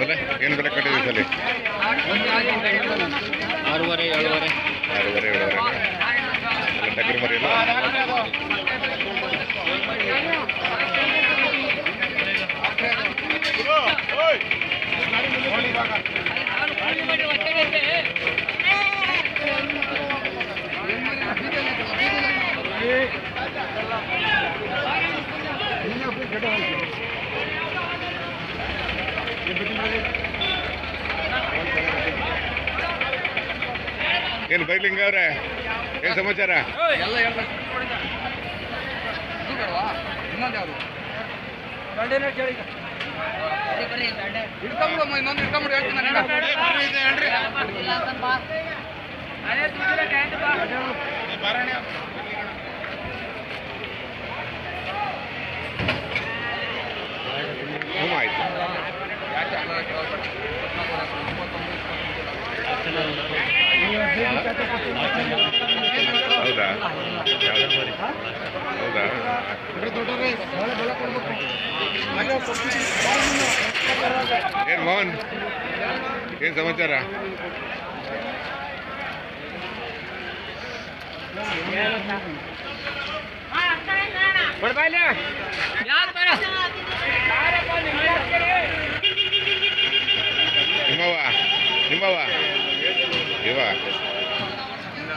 ಬೆಲೆ? ಏನು ಬೆಲೆ ಕಟ್ಟಿದೆ ಸಲ? ಆರೂವರೆ ಏಳುವರೆ. ಆರೂವರೆ ಏಳುವರೆ. ಎಲ್ಲ ಟಗರು ಮರಿ ಎಲ್ಲ? ಏನು ಬೈಲಿಂಗ ಅವ್ರೆ? ಏನು ಸಮಾಚಾರ? ಎಲ್ಲ ಹೌದಾ? ಹೌದಾ? ಏನು ಮೋಹನ್ ಏನು ಸಮಾಚಾರ? ನಿಮ್ಮವ ಇವ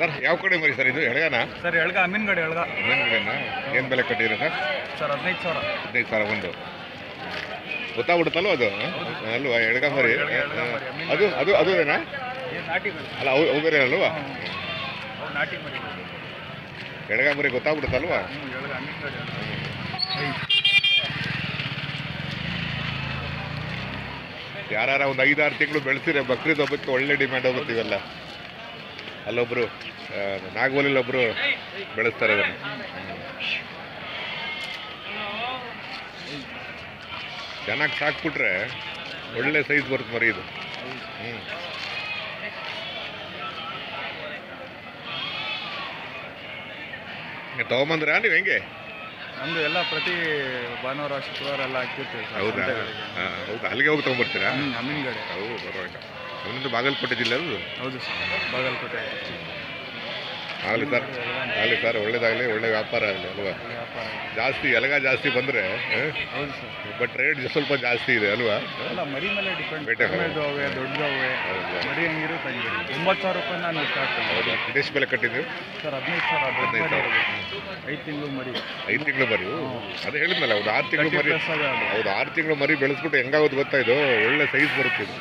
ಸರ್ ಯಾವ ಕಡೆ ಮರಿ ಸರ್ ಇದು? ಎಳಗಾನ? ಸರ್ ಎಳ್ಗ ಅಮೀನ್ಗಡೆ ಎಳ್ಗ. ಮೇಲ್ಗಡೆನ ಏನು ಬೆಲೆ ಕಟ್ಟಿದ್ದೀರಾ ಸರ್? ಸರ್ ಹದಿನೈದು ಸಾವಿರ. ಹದಿನೈದು ಸಾವಿರ ಒಂದು. ಗೊತ್ತಾಗ್ಬಿಡುತ್ತಲ್ವ ಅದು? ಅಲ್ವಾ ಎಳಗ ಮರಿ? ಅದು ಅದು ಅದು ಏನು ಅಲ್ಲ ಅವು ಅವು ಬೇರೆ ಅಲ್ವಾ? ಎಳಗ ಮರಿ ಗೊತ್ತಾಗ್ಬಿಡುತ್ತಲ್ವಾ ಹ್ಞೂ ಎಳ್ಗ ಅಮೀನ್ಗಡೆ ಯಾರು ಒಂದು ಐದಾರು ತಿಂಗಳು ಬೆಳೆಸಿದ್ರೆ ಬಕ್ರೀದ್ ಹಬ್ಬಕ್ಕೆ ಒಳ್ಳೆ ಡಿಮ್ಯಾಂಡ್ ಆಗುತ್ತೆ ಇವೆಲ್ಲ ಅಲ್ಲೊಬ್ರು ಆ, ನಾಗವಲ್ಲಿ ಒಬ್ರು ಬೆಳೆಸ್ತಾರೆ ಅದನ್ನು. ಚೆನ್ನಾಗಿ ಸಾಕ್ಬಿಟ್ರೆ ಒಳ್ಳೆ ಸೈಜ್ ಬರುತ್ತೆ ಮರಿ ಇದು. ಹ್ಞೂ ತಗೊಂಬಂದ್ರಾ ನೀವು ಹೆಂಗೆ? ನಮ್ಮದು ಎಲ್ಲ ಪ್ರತಿ ಭಾನುವಾರ ಶುಕ್ರವಾರ ಎಲ್ಲ ಹಾಕಿರ್ತೀವಿ ಸರ್. ಹೌದಾ? ಸಂತೆಗಳಿಗೆ. ಆ, ಹೌದಾ? ಅಲ್ಲಿಗೆ ಹೋಗಿ ತಗೊಂಬರ್ತೀರಾ ಹ್ಞೂ ಅಮೀನ್ಗಡೆ ಹೌದು ಪರವಾಗಿಲ್ಲ. ಅವನೊಂದು ಬಾಗಲಕೋಟೆ ಜಿಲ್ಲೆ ಅದು ಹೌದು ಸರ್ ಬಾಗಲಕೋಟೆ. ಆಗಲಿ ಸರ್ ಆಗಲಿ ಸರ್ ಒಳ್ಳೇದಾಗಲಿ ಒಳ್ಳೆ ವ್ಯಾಪಾರ ಆಗಲಿ ಅಲ್ವಾ? ಜಾಸ್ತಿ ಎಲಗ ಜಾಸ್ತಿ ಬಂದರೆ ಹೌದು ಸರ್. ಬಟ್ ರೇಟ್ ಸ್ವಲ್ಪ ಜಾಸ್ತಿ ಇದೆ ಅಲ್ವಾ? ಮರಿ ಮೇಲೆ ಡಿಪೆಂಡ್ ಒಂಬತ್ತು ಸಾವಿರ ರೂಪಾಯಿ ನಾನು ಸ್ಟಾರ್ಟ್ ಎಷ್ಟು ಬೆಲೆ ಕಟ್ಟಿದ್ದೀವಿ ಸರ್ ಹದಿನೈದು ಸಾವಿರ ಹದಿನೈದು ಐದು ತಿಂಗಳು ಮರಿ. ಐದು ತಿಂಗಳು ಮರಿ? ಅದೇ ಹೇಳಿದ್ನಲ್ಲ ಒಂದು ಆರು ತಿಂಗಳು ಮರಿ. ಹೌದು ಆರು ತಿಂಗಳು ಮರಿ ಬೆಳೆಸ್ಬಿಟ್ಟು ಹೆಂಗಾಗೋದು ಗೊತ್ತಾಯ್ತು ಒಳ್ಳೆ ಸೈಜ್ ಬರುತ್ತೆ ಇದು.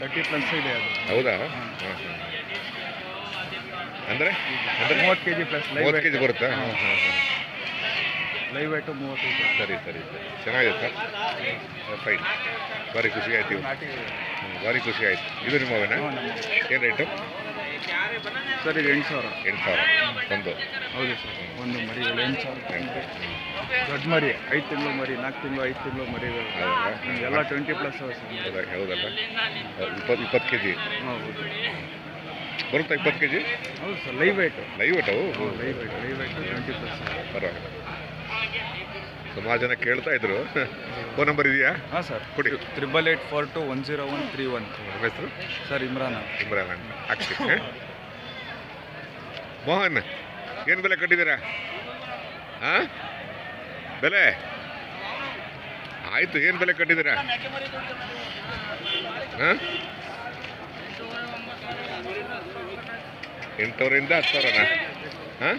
ತರ್ಟಿ ಪ್ಲಸ್ ಇದೆ ಅದು. ಹೌದಾ? ಹಾಂ ಹಾಂ ಅಂದರೆ? ಅಂದರೆ ಮೂವತ್ತು ಕೆ ಜಿ ಪ್ಲಸ್ ಮೂವತ್ತು ಕೆ ಜಿ ಬರುತ್ತಾ? ಹಾಂ ಹಾಂ ಹಾಂ. ಲೈವ್ ವೇಟು ಮೂವತ್ತು ಸರಿ ಸರಿ ಸರಿ. ಚೆನ್ನಾಗಿದೆ ಸರ್? ಫೈನ್. ಭಾರಿ ಖುಷಿ ಆಯ್ತು. ಭಾರಿ ಖುಷಿ ಆಯ್ತು. ಇದು ನಿಮ್ಮ ನಮ್ಮ ಏನು ರೇಟು? ಸರ್ ಇದು ಎಂಟು ಸಾವಿರ. ಎಂಟು ಸಾವಿರ. ಒಂದು. ಹೌದು ಸರ್. ಒಂದು ಮರಿ ಎಂಟು ಸಾವಿರ. ದೊಡ್ಡ ಮರಿ. ಐದು ತಿಂಗಳು ಮರಿ ನಾಲ್ಕು ತಿಂಗಳು ಐದು ತಿಂಗಳು ಮರಿ ಎಲ್ಲ ಟ್ವೆಂಟಿ ಪ್ಲಸ್ ಅವೆ ಸರ್. ಹೌದಾ? ಹೌದಲ್ಲ? ಇಪ್ಪತ್ತು ಇಪ್ಪತ್ತು ಕೆ ಜಿ ಹೌದು. ಬರುತ್ತಾ ಇಪ್ಪತ್ತು ಕೆ ಜಿ ಹೌದು sir live weight live live weight live weight twenty plus ಪರವಾಗಿಲ್ಲ. ಸುಮಾರು ಜನ ಕೇಳ್ತಾ ಇದ್ರು. ಫೋನ್ ನಂಬರ್ ಇದೆಯಾ? ಹಾಂ ಸರ್. ಕೊಡಿ. Triple eight four two one zero one three one ಹೆಸರು? ಸರ್ ಇಮ್ರಾನ್. ಇಮ್ರಾನ್. ಅಂತ ಹಾಕ್ಸಿ ಮೋಹನ್ ಏನು ಬೆಲೆ ಕಟ್ಟಿದ್ದೀರಾ? ಹಾಂ? ಬೆಲೆ? ಆಯಿತು ಏನು ಬೆಲೆ ಕಟ್ಟಿದ್ದೀರಾ? ಹಾಂ? ಎಂಟೂವರೆಯಿಂದ ಹತ್ತು ಸಾವಿರನ ಹಾಂ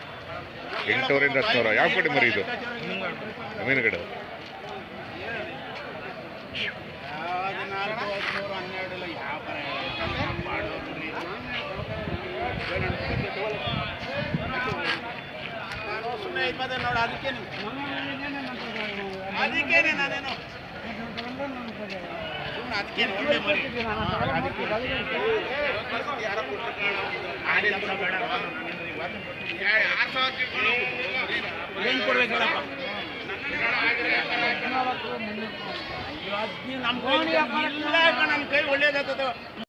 ಎಂಟೂರಿಂದ ಹತ್ತು ಸಾವಿರ ಯಾವ ಕಡೆ ಮರಿ ಇದು ಮೀನುಗಡೆ ನೋಡು ಏನು ಕೊಡ್ಬೇಕು ಹೇಳಪ್ಪ? ನಮ್ಮ ಕೈ ಒಳ್ಳೇದಾಗ್ತದೆ.